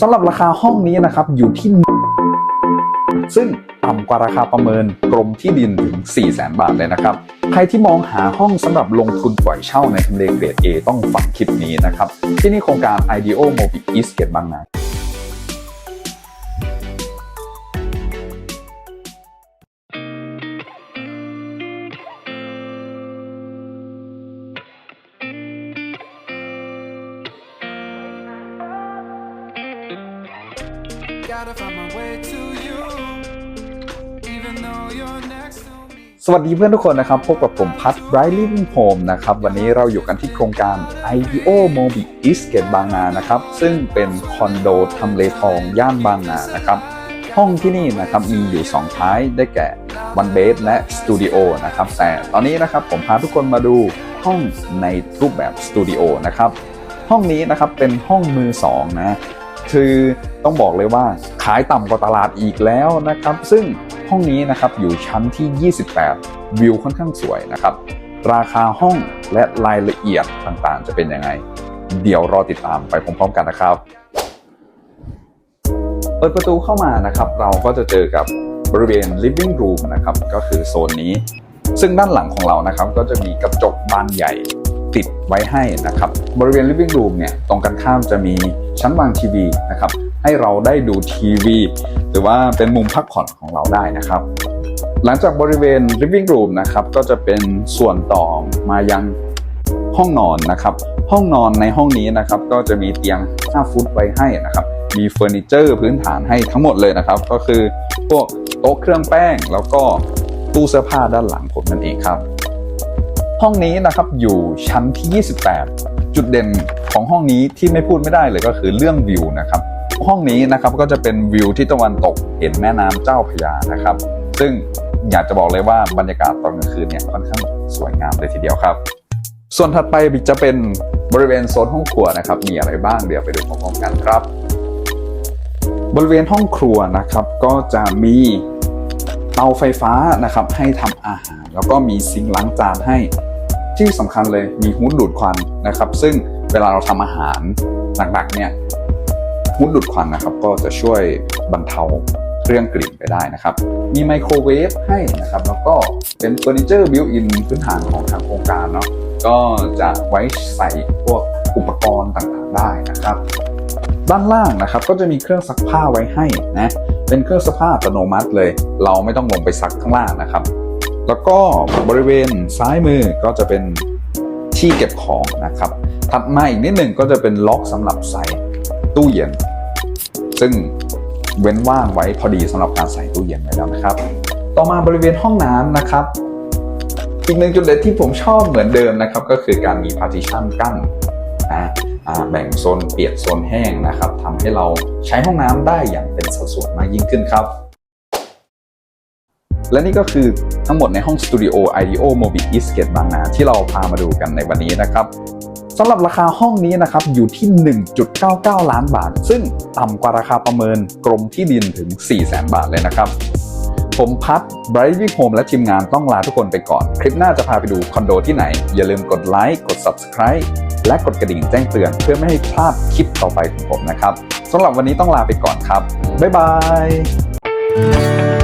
สำหรับราคาห้องนี้นะครับอยู่ที่ ซึ่งต่ำกว่าราคาประเมินกรมที่ดินถึง 4 0 0 0 0 0บาทเลยนะครับ ใครที่มองหาห้องสำหรับลงทุนปล่อยเช่าในทำเลเกรด A ต้องฟังคลิปนี้นะครับ ที่นี่โครงการ IDEO Mobi East Gate บางนา สวัสดีเพื่อนทุกคนนะครับ พบกับผมพัท Bright Living Home นะครับ วันนี้เราอยู่กันที่โครงการ IDO Mobi East Gate บางนานะครับ ซึ่งเป็นคอนโดทำเลทองย่านบางนานะครับ ห้องที่นี่นะครับมีอยู่ 2 ท้ายได้แก่ One Bed และ Studio นะครับ แต่ตอนนี้นะครับผมพาทุกคนมาดูห้องในรูปแบบสตูดิโอนะครับ ห้องนี้นะครับเป็นห้องมือสองนะ คือต้องบอกเลยว่าขายต่ำกว่าตลาดอีกแล้วนะครับ ซึ่งห้องนี้นะครับอยู่ชั้นที่ 28 วิวค่อนข้างสวยนะครับ ราคาห้องและรายละเอียดต่างๆ จะเป็นยังไง เดี๋ยวรอติดตามไปพร้อมๆกันนะครับ เปิดประตูเข้ามานะครับ เราก็จะเจอกับบริเวณ living room นะครับ ก็คือโซนนี้ ซึ่งด้านหลังของเรานะครับ ก็จะมีกระจกบานใหญ่ติดไว้ให้นะครับ บริเวณ living room เนี่ยตรงกันข้ามจะมี ชั้นวางทีวีนะครับ ให้เราได้ดูทีวี หรือว่าเป็นมุมพักผ่อนของเราได้นะครับ หลังจากบริเวณ living room นะครับก็จะเป็นส่วนต่อมายังห้องนอนนะครับ ห้องนอนในห้องนี้นะครับ ก็จะมีเตียง 5 ฟุตไว้ให้นะครับ มีเฟอร์นิเจอร์พื้นฐานให้ทั้งหมดเลยนะครับ ก็คือพวกโต๊ะเครื่องแป้ง แล้วก็ตู้เสื้อผ้าด้านหลังผมนั่นเองครับ ห้องนี้นะครับอยู่ชั้นที่ 28 จุดเด่นของห้องนี้ที่ไม่พูดไม่ได้เลยก็คือเรื่องวิวนะครับ ห้องนี้นะครับก็จะเป็นวิวที่ตะวันตกเห็นแม่น้ำเจ้าพระยานะครับ ซึ่งอยากจะบอกเลยว่าบรรยากาศตอนกลางคืนเนี่ยค่อนข้างสวยงามเลยทีเดียวครับ ส่วนถัดไปจะเป็นบริเวณโซนห้องครัวนะครับ มีอะไรบ้างเดี๋ยวไปดูพร้อมๆกันครับ บริเวณห้องครัวนะครับก็จะมีเตาไฟฟ้านะครับให้ทำอาหาร แล้วก็มีซิงค์ล้างจานให้ ที่สำคัญเลยมีฮูดดูดควันนะครับ ซึ่งเวลาเราทำอาหารหนักๆเนี่ยฮูดดูดควันนะครับก็จะช่วยบรรเทาเรื่องกลิ่นไปได้นะครับ มีไมโครเวฟให้นะครับ แล้วก็เป็นเฟอร์นิเจอร์บิวอินพื้นฐานของทางโครงการเนาะก็จะไว้ใส่พวกอุปกรณ์ต่างๆได้นะครับ ด้านล่างนะครับก็จะมีเครื่องซักผ้าไว้ให้นะเป็นเครื่องซักผ้าอัตโนมัติเลย เราไม่ต้องลงไปซักข้างล่างนะครับ แล้วก็บริเวณซ้ายมือก็จะเป็นที่เก็บของนะครับ ถัดมาอีกนิดหนึ่งก็จะเป็นล็อกสำหรับใส่ตู้เย็น ซึ่งเว้นว่างไว้พอดีสำหรับการใส่ตู้เย็นไว้แล้วนะครับ ต่อมาบริเวณห้องน้ำนะครับ อีกหนึ่งจุดเด่นที่ผมชอบเหมือนเดิมนะครับ ก็คือการมี partition กั้นนะแบ่งโซนเปียกโซนแห้งนะครับทำให้เราใช้ห้องน้ำได้อย่างเป็นสัดส่วนมากยิ่งขึ้นครับ และนี่ก็คือทั้งหมดในห้องสตูดิโอ IDEO Mobi East Gate บางนาที่เราพามาดูกันในวันนี้นะครับสำหรับราคาห้องนี้นะครับอยู่ที่ 1.99 ล้านบาท ซึ่งต่ำกว่าราคาประเมินกรมที่ดินถึง 400,000 บาทเลยนะครับ ผมพัด Bright v i Home และทีมงานต้องลาทุกคนไปก่อน คลิปหน้าจะพาไปดูคอนโดที่ไหน อย่าลืมกดไลค์กด Subscribe และกดกระดิ่งแจ้งเตือนเพื่อไม่ให้พลาดคลิปต่อไปของผมนะครับสำหรับวันนี้ต้องลาไปก่อนครับ บ๊ายบาย